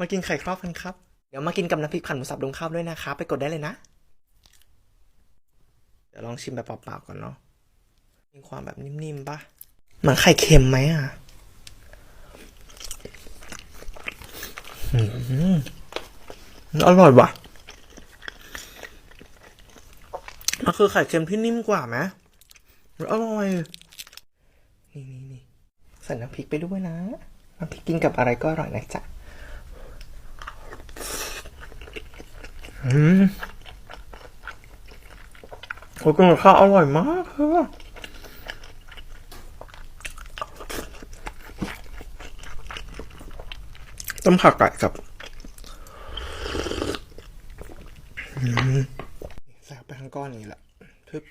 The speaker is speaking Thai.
มากินไข่ครอบกันครับ เดี๋ยวมากินกับน้ำพริกผัดหมูสับดงข้าวด้วยนะครับ ไปกดได้เลยนะ เดี๋ยวลองชิมแบบเปล่าๆก่อนเนาะ มีความแบบนิ่มๆปะเหมือนไข่เค็มไหมอะอืมอร่อยว่ะ มันคือไข่เค็มที่นิ่มกว่าไหมอร่อย นี่นี่นี่ใส่น้ำพริกไปด้วยนะ น้ำพริกกินกับอะไรก็อร่อยนะจ๊ะ อืม โอ้ยกินกับข้าวอร่อยมากค่ะต้มผักไก่กับอืมใส่ไปทั้งก้อนนี้แหละทึบ